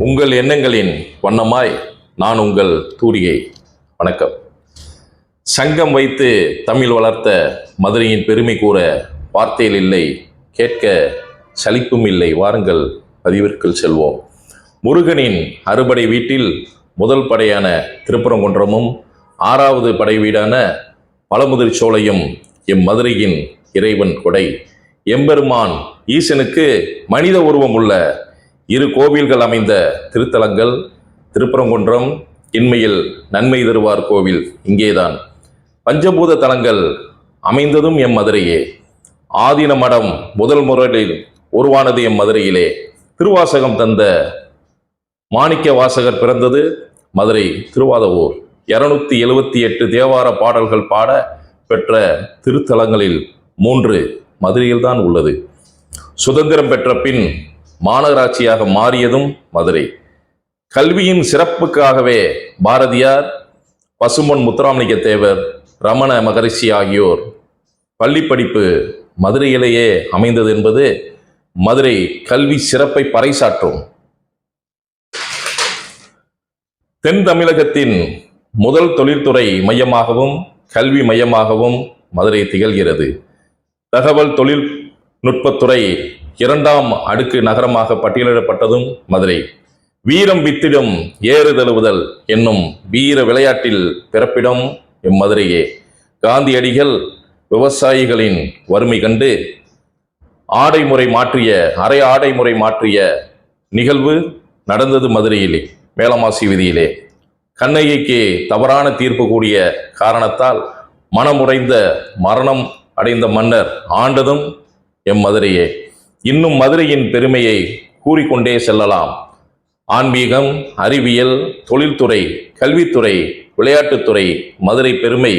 உங்கள் எண்ணங்களின் வண்ணமாய் நான் உங்கள் தூரியை வணக்கம். சங்கம் வைத்து தமிழ் வளர்த்த மதுரையின் பெருமை கூற வார்த்தையில் இல்லை கேட்க சலிப்பும் இல்லை. வாருங்கள் பதிவிற்குள் செல்வோம். முருகனின் அறுபடை வீட்டில் முதல் படையான திருப்பரங்குன்றமும் ஆறாவது படை வீடான பழமுதிர் சோலையும் எம் மதுரையின் இறைவன் கொடை. எம்பெருமான் ஈசனுக்கு மனித உருவம் உள்ள இரு கோவில்கள் அமைந்த திருத்தலங்கள் திருப்பரங்குன்றம் இன்மையில் நன்மை தருவார் கோவில் இங்கேதான். பஞ்சபூத தலங்கள் அமைந்ததும் எம் மதுரையே. ஆதீன மடம் முதல் முறையில் உருவானது எம் மதுரையிலே. திருவாசகம் தந்த மாணிக்க வாசகர் பிறந்தது மதுரை திருவாதவூர். இருநூத்தி எழுவத்தி எட்டு தேவார பாடல்கள் பாட பெற்ற திருத்தலங்களில் மூன்று மதுரையில்தான் உள்ளது. சுதந்திரம் பெற்ற பின் மாநகராட்சியாக மாறியதும் மதுரை. கல்வியின் சிறப்புக்காகவே பாரதியார் பசும்பொன் முத்துராமலிங்க தேவர் ரமண மகரிஷி ஆகியோர் பள்ளி படிப்பு மதுரையிலேயே அமைந்தது என்பது மதுரை கல்வி சிறப்பை பறைசாற்றும். தென் தமிழகத்தின் முதல் தொழில்துறை மையமாகவும் கல்வி மையமாகவும் மதுரை திகழ்கிறது. தகவல் தொழில் நுட்பத்துறை இரண்டாம் அடுக்கு நகரமாக பட்டியலிடப்பட்டதும் மதுரை. வீரம் வித்திடும் ஏறுதழுவுதல் என்னும் வீர விளையாட்டில் பிறப்பிடம் இம்மதுரையே. காந்தியடிகள் விவசாயிகளின் வறுமை கண்டு ஆடை முறை மாற்றிய அரை ஆடை முறை மாற்றிய நிகழ்வு நடந்தது மதுரையிலே மேலமாசி விதியிலே. கண்ணகிக்கு தவறான தீர்ப்பு கூடிய காரணத்தால் மனமுடைந்த மரணம் அடைந்த மன்னர் ஆண்டதும் எம் மதுரையே இன்னும் மதுரையின் பெருமையை கூறிக்கொண்டே செல்லலாம். ஆன்மீகம் அறிவியல் தொழில்துறை கல்வித்துறை விளையாட்டுத்துறை மதுரை பெருமை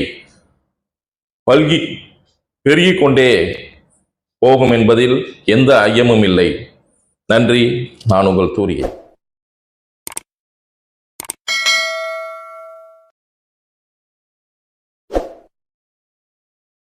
பல்கி பெருகிக் கொண்டே போகும் என்பதில் எந்த ஐயமும் இல்லை. நன்றி நான் உங்கள் தூரியன்